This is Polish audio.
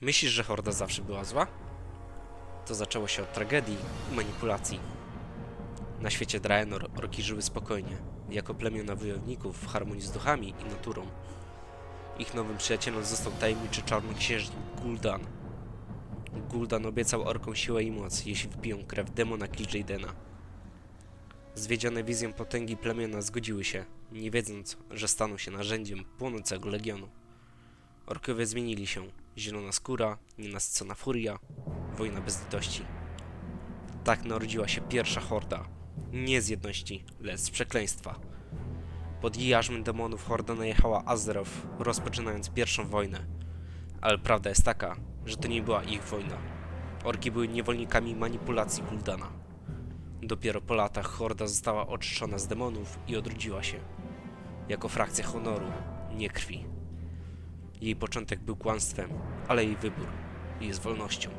Myślisz, że Horda zawsze była zła? To zaczęło się od tragedii i manipulacji. Na świecie Draenor orki żyły spokojnie, jako plemiona wojowników w harmonii z duchami i naturą. Ich nowym przyjacielem został tajemniczy czarny księżnik Gul'dan. Gul'dan obiecał orkom siłę i moc, jeśli wbiją krew demona Kil'jaedena. Zwiedzione wizją potęgi plemiona zgodziły się, nie wiedząc, że staną się narzędziem płonącego legionu. Orkowie zmienili się. Zielona skóra, nienasycona furia, wojna bez litości. Tak narodziła się pierwsza horda. Nie z jedności, lecz z przekleństwa. Pod jarzmem demonów horda najechała Azeroth, rozpoczynając pierwszą wojnę. Ale prawda jest taka, że to nie była ich wojna. Orki były niewolnikami manipulacji Guldana. Dopiero po latach horda została oczyszczona z demonów i odrodziła się. Jako frakcja honoru, nie krwi. Jej początek był kłamstwem, ale jej wybór jest wolnością.